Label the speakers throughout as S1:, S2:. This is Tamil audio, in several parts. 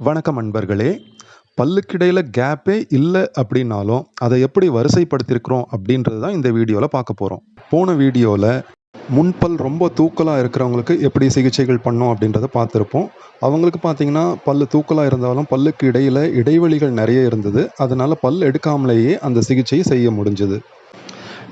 S1: வணக்கம் அன்பர்களே. பல்லுக்கிடையில் கேப்பே இல்லை அப்படின்னாலும் அதை எப்படி வரிசைப்படுத்தியிருக்கிறோம் அப்படின்றது தான் இந்த வீடியோவில் பார்க்க போகிறோம் போன வீடியோவில் முன்பல் ரொம்ப தூக்கலாக இருக்கிறவங்களுக்கு எப்படி சிகிச்சைகள் பண்ணோம் அப்படின்றத பார்த்துருப்போம். அவங்களுக்கு பார்த்தீங்கன்னா பல் தூக்கலாக இருந்தாலும் பல்லுக்கு இடையில் இடைவெளிகள் நிறைய இருந்தது. அதனால் பல் எடுக்காமலேயே அந்த சிகிச்சையை செய்ய முடிஞ்சது.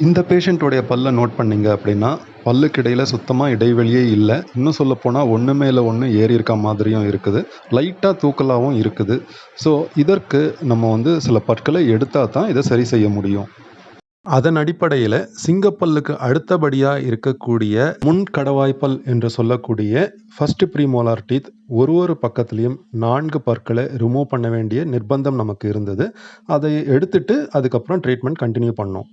S1: இந்த பேஷண்ட்டோடைய பல்லை நோட் பண்ணிங்க அப்படின்னா பல்லுக்கு இடையில் சுத்தமாக இடைவெளியே இல்லை. இன்னும் சொல்லப்போனால் ஒன்று மேலே ஒன்று ஏறி இருக்க மாதிரியும் இருக்குது. லைட்டாக தூக்கலாகவும் இருக்குது. ஸோ இதற்கு நம்ம வந்து சில பற்களை எடுத்தால் தான் இதை சரி செய்ய முடியும். அதன் அடிப்படையில் சிங்கப்பல்லுக்கு அடுத்தபடியாக இருக்கக்கூடிய முன் கடவாய்ப்பல் என்று சொல்லக்கூடிய ஃபஸ்ட்டு ப்ரீமோலார் டீத் ஒரு ஒரு பக்கத்துலேயும் நான்கு பற்களை ரிமூவ் பண்ண வேண்டிய நிர்பந்தம் நமக்கு இருந்தது. அதை எடுத்துட்டு அதுக்கப்புறம் ட்ரீட்மெண்ட் கண்டினியூ பண்ணோம்.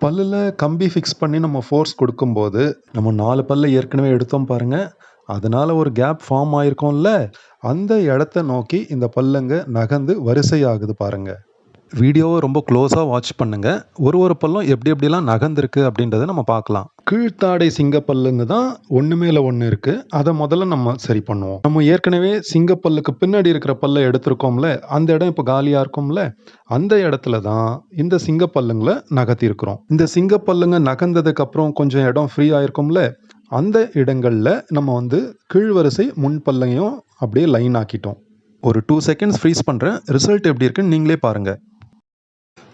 S1: பல்லில் கம்பி ஃபிக்ஸ் பண்ணி நம்ம ஃபோர்ஸ் கொடுக்கும்போது நம்ம நாலு பல்ல ஏற்கனவே எடுத்தோம் பாருங்கள் அதனால் ஒரு கேப் ஃபார்ம் ஆயிருக்கோம்ல. அந்த இடத்த நோக்கி இந்த பல்லுங்க நகர்ந்து வரிசையாகுது பாருங்கள் வீடியோவை ரொம்ப க்ளோஸாக வாட்ச் பண்ணுங்கள் ஒரு ஒரு பல்லும் எப்படி எப்படிலாம் நகர்ந்துருக்கு அப்படின்றத நம்ம பார்க்கலாம். கீழ்த்தாடை சிங்கப்பல்லுங்க தான் ஒன்று மேலே ஒன்று இருக்குது அதை முதல்ல நம்ம சரி பண்ணுவோம். நம்ம ஏற்கனவே சிங்கப்பல்லுக்கு பின்னாடி இருக்கிற பல்லை எடுத்திருக்கோம்ல அந்த இடம் இப்போ காலியாக இருக்கும்ல அந்த இடத்துல தான் இந்த சிங்கப்பல்லுங்களை நகர்த்திருக்கிறோம் இந்த சிங்கப்பல்லுங்க நகர்ந்ததுக்கப்புறம் கொஞ்சம் இடம் ஃப்ரீ ஆயிருக்கும்ல அந்த இடங்களில் நம்ம வந்து கீழ்வரிசை முன்பல்லையும் அப்படியே லைன் ஆக்கிட்டோம். ஒரு டூ செகண்ட்ஸ் ஃப்ரீஸ் பண்ணுறேன் ரிசல்ட் எப்படி இருக்குன்னு நீங்களே பாருங்கள்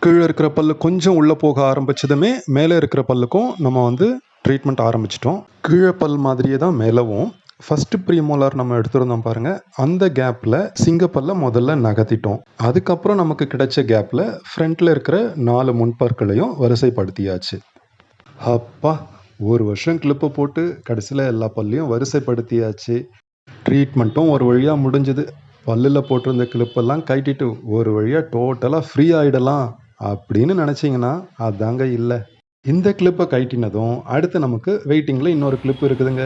S1: கீழே இருக்கிற பல்லு கொஞ்சம் உள்ளே போக ஆரம்பிச்சதுமே மேலே இருக்கிற பல்லுக்கும் நம்ம வந்து ட்ரீட்மெண்ட் ஆரம்பிச்சிட்டோம். கீழே பல் மாதிரியே தான் மேலவும். ஃபஸ்ட்டு ப்ரீமோலார் நம்ம எடுத்திருந்தோம் பாருங்கள் அந்த கேப்பில் சிங்கப்பல்ல முதல்ல நகர்த்திட்டோம். அதுக்கப்புறம் நமக்கு கிடைச்ச கேப்பில் ஃப்ரண்ட்டில் இருக்கிற நாலு முன்பற்களையும் வரிசைப்படுத்தியாச்சு. அப்பா ஒரு வருஷம் கிளிப்பை போட்டு கடைசியில் எல்லா பல்லையும் வரிசைப்படுத்தியாச்சு. ட்ரீட்மெண்ட்டும் ஒரு வழியாக முடிஞ்சுது. பல்லில் போட்டிருந்த கிளிப்பெல்லாம் கட்டிட்டு ஒரு வழியாக டோட்டலாக ஃப்ரீ ஆகிடலாம் அப்படின்னு நினச்சிங்கன்னா அதாங்க இல்லை. இந்த கிளிப்பை கைட்டினதும் அடுத்து நமக்கு வெயிட்டிங்கில் இன்னொரு கிளிப் இருக்குதுங்க.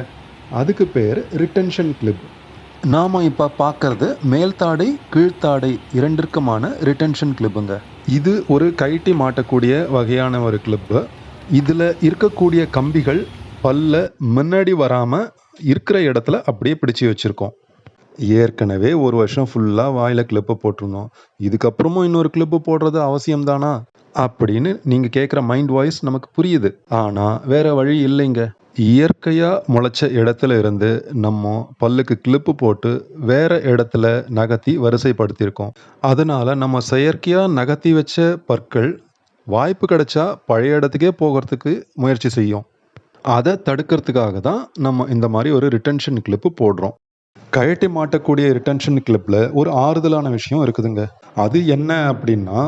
S1: அதுக்கு பேர் ரிட்டென்ஷன் கிளிப் நாம் இப்போ பார்க்கறது மேல்தாடை கீழ்த்தாடை இரண்டிற்குமான ரிட்டென்ஷன் கிளிப்புங்க இது ஒரு கைட்டி மாட்டக்கூடிய வகையான ஒரு கிளிப்பு இதில் இருக்கக்கூடிய கம்பிகள் பல்ல முன்னாடி வராமல் இருக்கிற இடத்துல அப்படியே பிடிச்சி வச்சுருக்கோம். ஏற்கனவே ஒரு வருஷம் ஃபுல்லாக வாயில் கிளிப்பு போட்டிருந்தோம். இதுக்கப்புறமும் இன்னொரு கிளிப்பு போடுறது அவசியம் தானா அப்படின்னு நீங்கள் கேட்குற மைண்ட் வாய்ஸ் நமக்கு புரியுது. ஆனால் வேற வழி இல்லைங்க. இயற்கையாக முளைச்ச இடத்துல இருந்து நம்ம பல்லுக்கு கிளிப்பு போட்டு வேற இடத்துல நகர்த்தி வரிசைப்படுத்தியிருக்கோம். அதனால் நம்ம செயற்கையாக நகர்த்தி வச்ச பற்கள் வாய்ப்பு கிடைச்சா பழைய இடத்துக்கே போகிறதுக்கு முயற்சி செய்யும். அதை தடுக்கிறதுக்காக தான் நம்ம இந்த மாதிரி ஒரு ரிட்டன்ஷன் கிளிப்பு போடுறோம். கழட்டி மாட்டக்கூடிய ரிட்டன்ஷன் கிளிப்பில் ஒரு ஆறுதலான விஷயம் இருக்குதுங்க. அது என்ன அப்படின்னா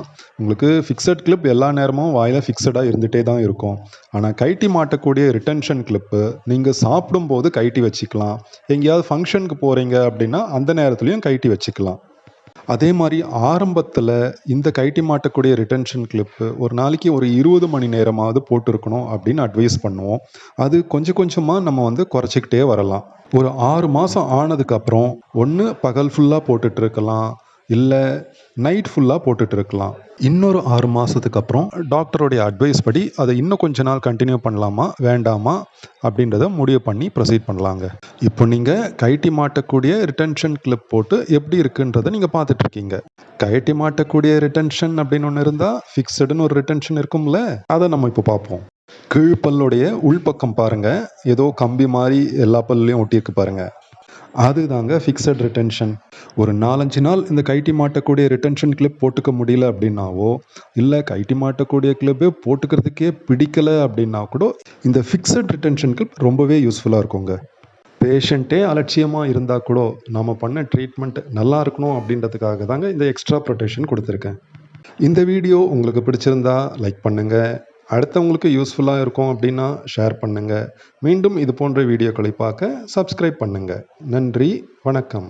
S1: உங்களுக்கு ஃபிக்ஸட் கிளிப் எல்லா நேரமும் வாயில் ஃபிக்ஸடாக இருந்துகிட்டே தான் இருக்கும். ஆனால் கைட்டி மாட்டக்கூடிய ரிட்டன்ஷன் கிளிப்பு நீங்கள் சாப்பிடும்போது கைட்டி வச்சுக்கலாம். எங்கேயாவது ஃபங்க்ஷனுக்கு போகிறீங்க அப்படின்னா அந்த நேரத்துலையும் கைட்டி வச்சுக்கலாம். அதே மாதிரி ஆரம்பத்தில் இந்த கைட்டி மாட்டக்கூடிய ரிட்டன்ஷன் கிளிப்பு ஒரு நாளைக்கு ஒரு இருபது மணி நேரமாவது போட்டிருக்கணும் அப்படின்னு அட்வைஸ் பண்ணுவோம். அது கொஞ்சம் கொஞ்சமாக நம்ம வந்து குறைச்சிக்கிட்டே வரலாம். ஒரு ஆறு மாதம் ஆனதுக்கப்புறம் ஒன்று பகல் ஃபுல்லாக போட்டுட்டு இருக்கலாம். இல்லை நைட் ஃபுல்லாக போட்டுட்டு இருக்கலாம் இன்னொரு ஆறு மாதத்துக்கு அப்புறம் டாக்டருடைய அட்வைஸ் படி அதை இன்னும் கொஞ்ச நாள் கண்டினியூ பண்ணலாமா வேண்டாமா அப்படின்றத முடிவு பண்ணி ப்ரொசீட் பண்ணலாங்க. இப்போ நீங்கள் கைட்டி மாட்டக்கூடிய ரிட்டன்ஷன் கிளிப் போட்டு எப்படி இருக்குன்றதை நீங்கள் பார்த்துட்ருக்கீங்க கைட்டி மாட்டக்கூடிய ரிட்டன்ஷன் அப்படின்னு ஒன்று இருந்தால் ஃபிக்ஸடுன்னு ஒரு ரிட்டன்ஷன் இருக்கும்ல அதை நம்ம இப்போ பார்ப்போம். கீழ்ப்பல்லுடைய உள்பக்கம் பாருங்கள் ஏதோ கம்பி மாதிரி எல்லா பல்லையும் ஒட்டியிருக்கு பாருங்கள் அதுதாங்க ஃபிக்ஸட் ரிட்டென்ஷன் ஒரு நாலஞ்சு நாள் இந்த கைட்டி மாட்டக்கூடிய ரிட்டென்ஷன் கிளிப் போட்டுக்க முடியல அப்படின்னாவோ இல்லை கைட்டி மாட்டக்கூடிய கிளிப்பே போட்டுக்கிறதுக்கே பிடிக்கலை அப்படின்னா கூட இந்த ஃபிக்ஸட் ரிட்டென்ஷன் கிளிப் ரொம்பவே யூஸ்ஃபுல்லாக இருக்குங்க. பேஷண்ட்டே அலட்சியமாக இருந்தால் கூட நம்ம பண்ண ட்ரீட்மெண்ட் நல்லா இருக்கணும் அப்படின்றதுக்காக தாங்க இந்த எக்ஸ்ட்ரா ப்ரொடெக்ஷன் கொடுத்துருக்கேன். இந்த வீடியோ உங்களுக்கு பிடிச்சிருந்தா லைக் பண்ணுங்கள் அடுத்தவங்களுக்கு யூஸ்ஃபுல்லாக இருக்கும் அப்படின்னா ஷேர் பண்ணுங்கள் மீண்டும் இது போன்ற வீடியோக்களை பார்க்க சப்ஸ்கிரைப் பண்ணுங்கள் நன்றி வணக்கம்.